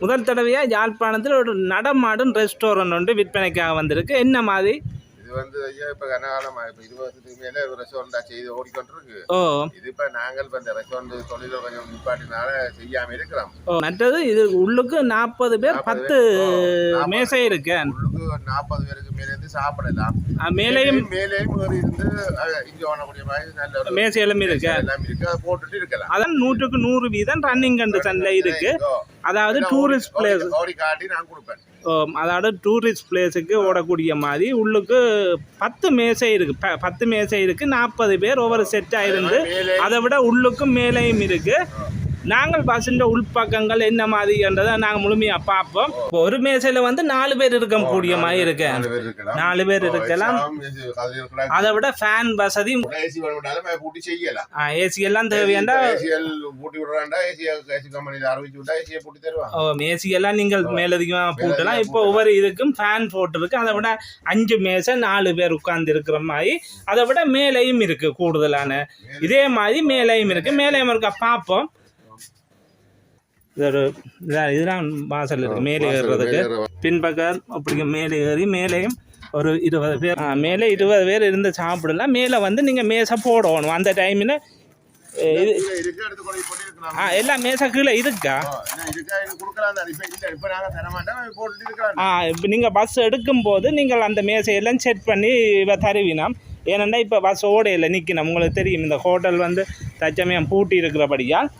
முதல் தடவையாக யாழ்ப்பாணத்தில் ஒரு நடமாடும் ரெஸ்டாரண்ட் ஒன்று விற்பனைக்காக வந்திருக்கு. என்ன மாதிரி? இது வந்து ஐயா இப்ப கனகாலமா? இப்ப இருபது வருஷத்துக்கு மேல ரெஸ்டாரண்டா செய்து ஓடிக்கொண்டிருக்கு. இது இப்ப நாங்கள் இப்ப இந்த ரெஸ்டாரண்ட் தொழில கொஞ்சம் நிப்பாட்டினால செய்யாம இருக்கிறோம். மற்றது இது உள்ளுக்கு நாற்பது பேர் 40 பத்து பேர். ஓ, 40 மேசை இருக்கு. உள்ளுக்கு நாற்பது பேருக்கு மேல இருந்து சாப்பிடலாம். மேலேயும் மேலேயும் இருந்து இங்க பண்ணக்கூடிய மாதிரி நல்ல மேசை எல்லாமே இருக்கு. எல்லாம் இருக்கு. போட்டுட்டு இருக்கலாம். அதான் நூற்றுக்கு நூறு வீதம் ரன்னிங் கண்டிஷன்ல இருக்கு. அதாவது டூரிஸ்ட் பிளேஸ் காட்டி நான் கொடுப்பேன். அதாவது டூரிஸ்ட் பிளேஸுக்கு ஓடக்கூடிய மாதிரி உள்ளுக்கு பத்து மேசை இருக்கு. ப- பத்து மேசை இருக்கு. நாற்பது பேர் ஒவ்வொரு செட்டாக இருந்து அதை விட உள்ளுக்கும் மேலேயும் இருக்கு. நாங்கள் பஸ்ஸின் உள்பக்கங்கள் என்ன மாதிரின்றதை நாங்கள் முழுமையாக பார்ப்போம். இப்போ ஒரு மேசையில் வந்து நாலு பேர் இருக்க கூடிய மாதிரி இருக்கு நாலு பேர் இருக்கலாம். அது விட ஃபேன் வசதி ஏசி எல்லாம் தேவையாண்டா? ஏசி எல்லாம் நீங்கள் மேலதிகமாக போட்டலாம். இப்போ ஒவ்வொரு இதுக்கும் ஃபேன் போட்டிருக்கு அதை விட அஞ்சு மேசை நாலு பேர் உட்கார்ந்து இருக்கிற மாதிரி. அதை விட மேலேயும் இருக்கு கூடுதலான. இதே மாதிரி மேலேயும் இருக்கு. மேலேயும் இருக்க. பார்ப்போம். இது ஒரு இதான் இதுதான் வாசல் இருக்கு. மேலே ஏறுறதுக்கு பின்பக்கம் அப்படி மேலே ஏறி மேலேயும் ஒரு இருபது பேர் மேலே இருபது பேர் இருந்து சாப்பிடலாம். மேலே வந்து நீங்கள் மேசை போடணும். அந்த டைமில் இது ஆ எல்லா மேசை கீழே இருக்கா? ஆ இப்போ நீங்கள் பஸ் எடுக்கும்போது நீங்கள் அந்த மேசையெல்லாம் செட் பண்ணி இவ தருவினம். ஏனெண்டா இப்போ பஸ் ஓடையில் நிற்கணும் உங்களுக்கு தெரியும் இந்த ஹோட்டல் வந்து தச்சமயம் பூட்டி இருக்கிறபடியால்.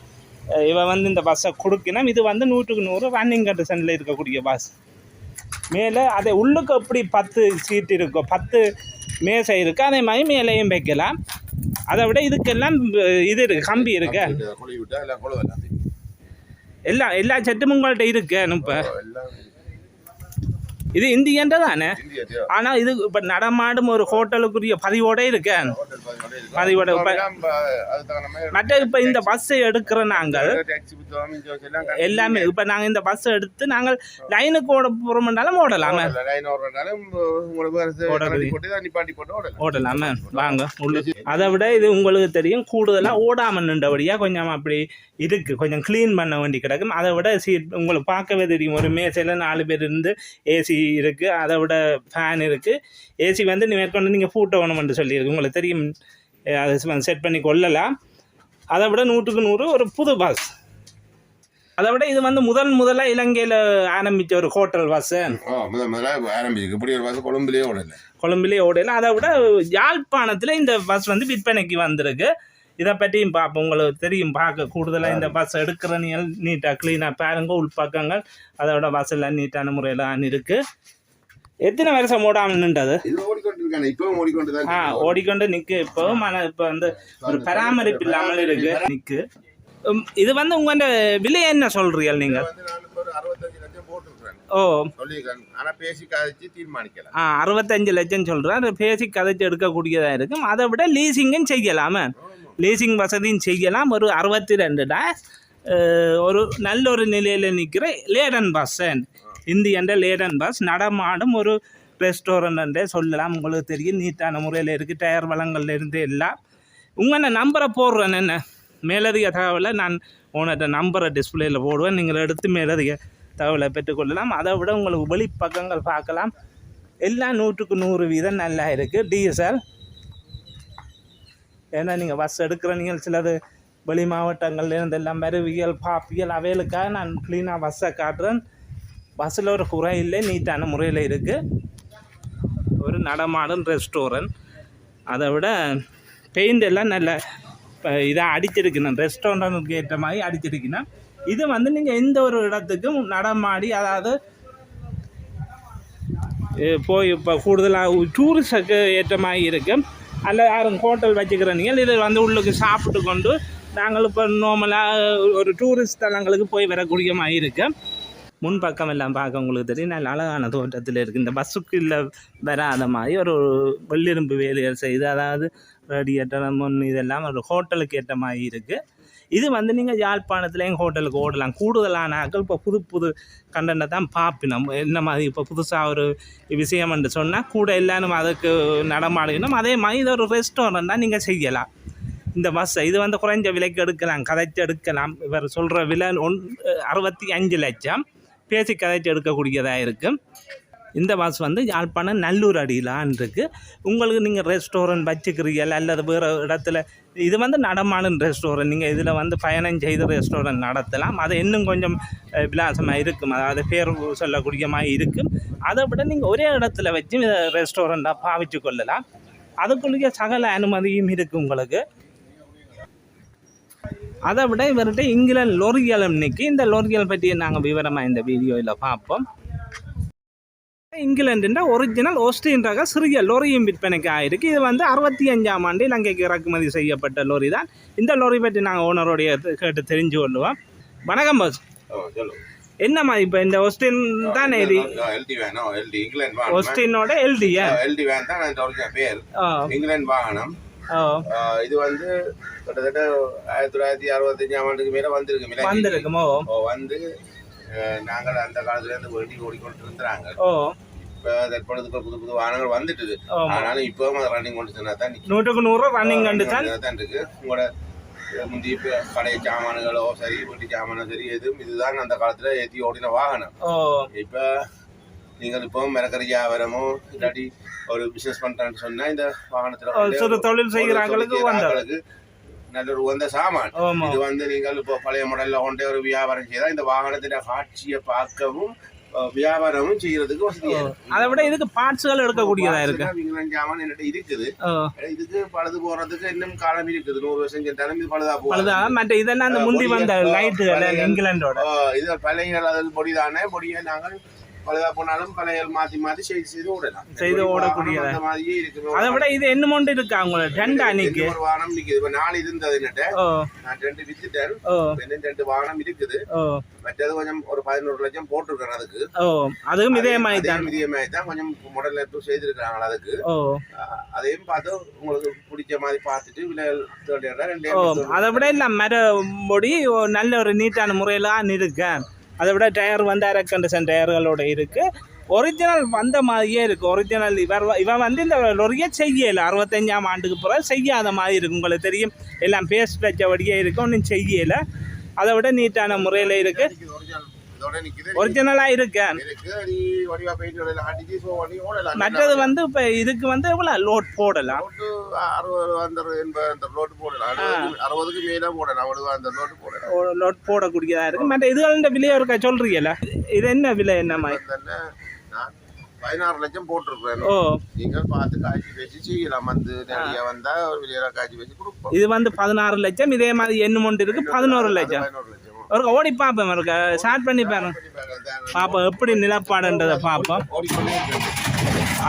அஹ், இவ வந்து இந்த பஸ்ஸை கொடுக்கணும். இது வந்து நூற்றுக்கு நூறு ரன்னிங் கண்டிஷனில் இருக்கக்கூடிய பஸ் மேலே அதை உள்ளுக்கு எப்படி பத்து சீட் இருக்கோ பத்து மேசை இருக்குது அதே மாதிரி மேலேயும் வைக்கலாம். அதை விட இதுக்கெல்லாம் இது இருக்கு கம்பி இருக்கு. எல்லா எல்லா செட்டும் உங்கள்கிட்ட இருக்கு இப்போ. இது இந்தியன்ற தானே? ஆனால் இது இப்போ நடமாடும் ஒரு ஹோட்டலுக்குரிய பதிவோட இருக்கேன் பதிவோட மற்ற இப்போ இந்த பஸ்ஸை எடுக்கிற நாங்கள் எல்லாம் இப்போ நாங்கள் இந்த பஸ்ஸை எடுத்து நாங்கள் லைனுக்கு ஓட போகிறோம்னாலும் ஓடலாமே. ஓடலாம் வாங்க அதை விட இது உங்களுக்கு தெரியும் கூடுதலாக ஓடாமல் நின்றபடியாக கொஞ்சம் அப்படி இருக்குது கொஞ்சம் க்ளீன் பண்ண வேண்டி கிடக்கும். அதை விட சீட் உங்களுக்கு பார்க்கவே தெரியும் ஒரு மேசையில் நாலு பேர் இருந்து ஏசி இருக்குது அதை விட ஃபேன் இருக்குது ஏசி வந்து மேற்கொண்டு நீங்கள் பூட்ட வேணும்னு சொல்லியிருக்கு உங்களுக்கு தெரியும். அதை செட் பண்ணி கொள்ளலாம் அதை விட நூற்றுக்கு நூறு ஒரு புது பஸ் அதை விட இது வந்து முதல் முதலாக இலங்கையில் ஆரம்பித்த ஒரு ஹோட்டல் பஸ்ஸு முதல் முதல்ல ஆரம்பிச்சு இப்படி ஒரு பஸ் கொழும்புலேயே ஓடல. கொழும்பிலே ஓடையில் அதை விட யாழ்ப்பாணத்தில் இந்த பஸ் வந்து விற்பனைக்கு வந்திருக்கு. இதை பற்றியும் பார்ப்போம் உங்களுக்கு தெரியும். பார்க்க கூடுதலாக இந்த பஸ் எடுக்கிற நீ நீட்டாக க்ளீனாக பாருங்க. உள்பக்கங்கள் அதோட பஸ் எல்லாம் நீட்டான முறையில் இருக்கு. எத்தனை வருஷம் ஓடாமல் நின்றது ஆ ஓடிக்கொண்டு நிற்கு இப்போவும் ஆனால் இப்போ வந்து ஒரு பராமரிப்பு இல்லாமல் இருக்கு. உம், இது வந்து உங்கள்கிட்ட விலை என்ன சொல்றீங்க போட்டுருக்கேன் ஓ. ஆனா ஆ அறுபத்தஞ்சு லட்சம் சொல்கிறேன் பேசி கதைச்சு எடுக்கக்கூடியதாக இருக்கும். அதை விட லீசிங்கும் செய்யலாமே. லீசிங் வசதியும் செய்யலாம். ஒரு அறுபத்தி ரெண்டு டேஸ் ஒரு நல்ல ஒரு நிலையில் நிற்கிற லேடன் பஸ் இந்தியன்ற லேடன் பஸ் நடமாடும் ஒரு ரெஸ்டாரண்ட்டே சொல்லலாம். உங்களுக்கு தெரியும் நீட்டான முறையில் இருக்குது டயர் வளங்கள்ல இருந்து எல்லாம். உங்கள் நம்பரை போடுறேன் என்ன? மேலதிக தகவலை நான் உன்னோட நம்பரை டிஸ்பிளேயில் போடுவேன். நீங்கள் எடுத்து மேலதிக தகவலை பெற்றுக்கொள்ளலாம் அதை விட உங்களுக்கு வெளிப்பக்கங்கள் பார்க்கலாம். எல்லாம் நூற்றுக்கு நூறு வீதம் நல்லா இருக்குது டீசல் ஏன்னா நீங்கள் பஸ் எடுக்கிற நீங்கள் சிலது வெளி மாவட்டங்கள்லேருந்து எல்லாம் மருவியல் பாப்பியல் அவைகளுக்காக நான் க்ளீனாக பஸ்ஸை காட்டுறேன். பஸ்ஸில் ஒரு குறை இல்லை நீட்டான முறையில் இருக்குது ஒரு நடமாடும் ரெஸ்டாரண்ட் அதை விட பெயிண்ட் எல்லாம் நல்ல இப்போ இதாக அடிச்சிருக்கணும். ரெஸ்டாரண்ட்டுக்கு ஏற்ற மாதிரி அடிச்சிருக்கணும். இது வந்து நீங்கள் எந்த ஒரு இடத்துக்கும் நடமாடி அதாவது போய் இப்போ கூடுதலாக டூரிஸ்டுக்கு ஏற்ற மாதிரி இருக்கும் அல்ல யாரும் ஹோட்டல் வச்சுக்கிறீங்க இது வந்து உள்ளுக்கு சாப்பிட்டு கொண்டு நாங்கள் இப்போ நார்மலாக ஒரு டூரிஸ்ட் தலங்களுக்கு போய் வரக்கூடிய மாதிரி இருக்குது முன்பக்கம் எல்லாம் பார்க்க உங்களுக்கு தெரியும். நல்ல அழகான தோட்டத்தில் இருக்குது இந்த பஸ்ஸுக்கு இல்லை வராத மாதிரி ஒரு வெள்ளிரும்பு வேலைகள் செய்து அதாவது ரேடியேட்டர் முன் இதெல்லாம் ஒரு ஹோட்டலுக்கு ஏற்ற மாதிரி இருக்குது இது வந்து நீங்கள் யாழ்ப்பாணத்துலேயும் ஹோட்டலுக்கு ஓடலாம். கூடுதலான இப்போ புது புது கண்டனை தான் பார்ப்பினோம். என்ன மாதிரி இப்போ புதுசாக ஒரு விஷயம் என்று சொன்னால் கூட எல்லாரும் அதுக்கு நடமாடிக்கணும் அதே மாதிரி இது ஒரு ரெஸ்டாரண்ட் தான் நீங்கள் செய்யலாம். இந்த பஸ்ஸை இது வந்து குறைஞ்ச விலைக்கு எடுக்கலாம் கதைச்சு எடுக்கலாம். இவர் சொல்கிற விலை ஒன் அறுபத்தி அஞ்சு லட்சம். பேசி கதைச்சு எடுக்கக்கூடியதாக இருக்கும் இந்த பஸ் வந்து யாழ்ப்பாணம் நல்லூர் அடியிலான் இருக்குது உங்களுக்கு நீங்கள் ரெஸ்டாரண்ட் வச்சுக்கிறீர்கள் அல்லது வேறு இடத்துல இது வந்து நடமாடும் ரெஸ்டாரண்ட் நீங்கள் இதில் வந்து பயணம் செய்து ரெஸ்டாரண்ட் நடத்தலாம். அது இன்னும் கொஞ்சம் விலாசமாக இருக்கும். அதாவது பேர் சொல்லக்கூடிய மாதிரி இருக்கும். அதை விட நீங்கள் ஒரே இடத்துல வச்சு ரெஸ்டாரண்ட்டாக பாவிச்சு கொள்ளலாம். அதுக்குள்ளேயே சகல அனுமதியும் இருக்குது உங்களுக்கு. அதை விட இவர்கிட்ட இங்கிலாந்து லொரியல் இன்னைக்கு இந்த லொரியல் பற்றி நாங்கள் விவரமாக இந்த வீடியோவில் பார்ப்போம். இங்கிலாந்துன்ற ஒரிஜினல் ஓஸ்டின் ரக சிறிய லொரியும் விற்பனைக்கு ஆயிருக்கு. இது வந்து அறுபத்தி அஞ்சாம் ஆண்டு இலங்கைக்கு இறக்குமதி செய்யப்பட்ட லொரி தான். இந்த லொரி பற்றி நாங்கள் ஓனருடைய கேட்டு தெரிஞ்சு கொள்ளுவோம். வணக்கம் பாஸ் என்னம்மா இப்போ இந்த ஒஸ்டின் தானே இது? எல்டி வேணும். எல்டி இங்கிலாந்து ஒஸ்டினோட எல்டியா எல்டி வேன் தான் பேர். இங்கிலாந்து வாகனம் இது வந்து கிட்டத்தட்ட ஆயிரத்தி தொள்ளாயிரத்தி அறுபத்தஞ்சாம் ஆண்டுக்கு மேல வந்திருக்கு. வந்திருக்குமோ? வந்து நாங்கள் அந்த காலத்துல இருந்து வேண்டி ஓடிக்கொண்டு இருந்தாங்க இப்ப தற்பொழுது இப்ப புது புது வாகனங்கள் வந்துட்டுது. ஆனாலும் இப்பவும் அது ரன்னிங் கொண்டு சொன்னா தான். நூற்றுக்கு நூறு ரன்னிங் கண்டு தான் இருக்கு. உங்களோட முந்தி இப்ப பழைய சாமான்களோ சரி வீட்டு சாமானோ சரி எதுவும் இதுதான் அந்த காலத்துல ஏத்தி ஓடின வாகனம். இப்ப நீங்கள் இப்போ மிரக்கறி வியாபாரமோ இல்லாட்டி ஒரு பிசினஸ் பண்றேன்னு சொன்னா இந்த வாகனத்துல தொழில். ஆட்களுக்கு நல்ல ஒரு உகந்த சாமான். இது வந்து நீங்கள் இப்போ பழைய மாடல்ல கொண்டே ஒரு வியாபாரம் செய்தால் இந்த வாகனத்தின் காட்சியை பார்க்கவும் வியாபாரமும் செய்யறதுக்கு வசதியா. அதை விட இதுக்கு பார்ட்ஸ்கள் எடுக்கக்கூடியதா இருக்கு? இங்கிலாந்து சாமான் என்கிட்ட இருக்குது. இதுக்கு பழுது போறதுக்கு இன்னும் காலம் இருக்குது. நூறு வருஷம் சென்றாலும் இது பழுதா பழுதா? போகுது மற்ற இதெல்லாம் அந்த முந்தி வந்த லைட்டுகள் இங்கிலாண்டோட இது பழைய பொடி தானே பொடியை நாங்கள் பழுதா போனாலும் பழைய மாத்தி மாத்தி செய்து செய்து விடலாம் செய்து ஓடக்கூடியதா. அந்த மாதிரியே இருக்குது அதை விட இது என்ன மொண்டு இருக்கா உங்களுக்கு ரெண்டு அன்னைக்கு ஒரு வாகனம் நிக்குது. இப்ப நாலு இருந்தது என்னட்ட. நான் ரெண்டு வித்துட்டேன். இன்னும் ரெண்டு வாகனம் இருக்குது. மற்றது கொஞ்சம் ஒரு பதினோரு லட்சம் போட்டிருக்கேன் அதுக்கு. அதுவும் இதே மாதிரி தான். இதே மாதிரி தான் கொஞ்சம் மாடல் எடுத்து செய்திருக்காங்க அதுக்கு. அதையும் பார்த்து உங்களுக்கு பிடிச்ச மாதிரி பார்த்துட்டு தேடிடுறேன் ரெண்டே அதை விட இல்லை மர பொடி ஒரு நல்ல ஒரு நீட்டான முறையில் இருக்கு. அதை விட டயர் வந்து ஏர் கண்டிஷன் டயர்களோட இருக்குது ஒரிஜினல் வந்த மாதிரியே இருக்குது ஒரிஜினல் இவர் இவன் வந்து இந்த லொரியை செய்யலை அறுபத்தஞ்சாம் ஆண்டுக்கு பிறகு செய்யாத மாதிரி இருக்கும் உங்களுக்கு தெரியும். எல்லாம் பேஸ்ட் வச்சபடியே இருக்கும் ஒன்றும் செய்யலை அதை விட நீட்டான முறையில் இருக்குது இதோட நிக்குது ஒரிஜினலாக இருக்கு இருக்கு நீ வடிவா பெயிண்ட் அடிச்சு சோ ஓடலாம் மற்றது வந்து இப்போ இதுக்கு வந்து எவ்வளோ? லோட் போடலாம். ரோட்டு அறுபது அந்த எண்பது அந்த ரோட்டு போடலாம். அறுபதுக்கு மேல போடலாம் அவ்வளவு அந்த ரோட்டு போடலாம். லோட் போடக்கூடியதாக இருக்கு. மற்ற இதுகள விலையை இருக்கா சொல்கிறீங்களா இது என்ன விலை என்ன மாதிரி? அதனால நான் பதினாறு லட்சம் போட்டிருக்கேன் ஓ. நீங்கள் பார்த்து காய்ச்சி பேசி செய்யலாம். வந்து நிறைய வந்தா ஒரு வெளியில காய்ச்சி பேசி கொடுப்போம். இது வந்து பதினாறு லட்சம் இதே மாதிரி எண்ணு மொண்டு இருக்கு பதினோரு லட்சம். பதினோரு லட்சம். ஒரு ஓடி பார்ப்போம் ஒரு ஸ்டார்ட் பண்ணி பாருங்க. பார்ப்போம் எப்படி நிலப்பாடுன்றதை பார்ப்போம்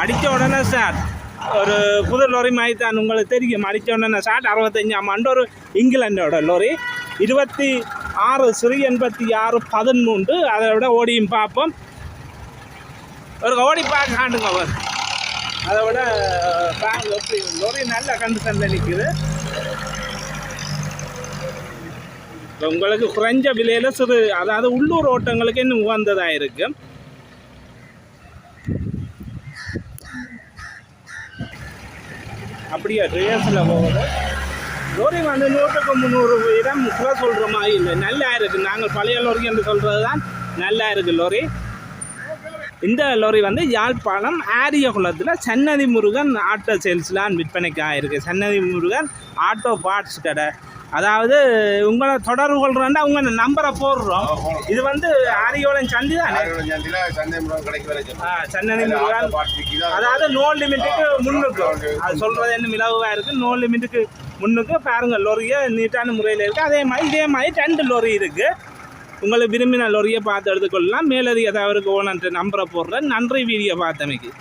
அடித்த உடனே சார் ஒரு புது லோரி மாதிரி தான் உங்களுக்கு தெரியும். அடித்த உடனே சாட் அறுபத்தஞ்சாம் ஆமாண்டு ஒரு இங்கிலாண்டோட லொரி இருபத்தி ஆறு சிறு எண்பத்தி ஆறு பதிமூன்று அதை விட ஓடியும் பார்ப்போம் ஒரு ஓடி பார்க்க காட்டுங்க அவர். அதை விட எப்படி லொரி நல்ல கண்டிஷனில் நிற்குது உங்களுக்கு குறைஞ்ச விலையில் சிறு அதாவது உள்ளூர் ஓட்டங்களுக்கு இன்னும் உகந்ததாக இருக்கு. அப்படியே ரேஸில் போகுது. லோரி வந்து நூற்றுக்கு முந்நூறு இடம் குறை சொல்கிற மாதிரி இல்லை. நல்லா இருக்குது நாங்கள் பழைய லோரி என்று சொல்கிறது தான் நல்லா இருக்குது லோரி. இந்த லோரி வந்து யாழ்ப்பாணம் ஆரியகுளத்தில் சன்னதி முருகன் ஆட்டோ சேல்ஸ்லான் விற்பனைக்கு ஆயிருக்கு சன்னதி முருகன் ஆட்டோ பார்ட்ஸ் கடை. அதாவது உங்களை தொடர்பு கொள்றோன்னா உங்க நம்பரை போடுறோம். இது வந்து ஆரியோளன் சந்தி தானே? அதாவது நோ லிமிட்டுக்கு முன்னுக்கு அது சொல்றது என்ன மிளகுவா இருக்கு? நோ லிமிட்டுக்கு முன்னுக்கு பாருங்க லொரியை நீட்டான முறையில் இருக்கு. அதே மாதிரி இதே மாதிரி ரெண்டு லொரி இருக்கு. உங்களுக்கு விரும்பின லொரியை பார்த்து எடுத்துக்கொள்ளலாம். மேலதிக தவறுக்கு ஓனன்ட்டு நம்பரை போடுறேன். நன்றி வீடியோ பார்த்தமைக்கு.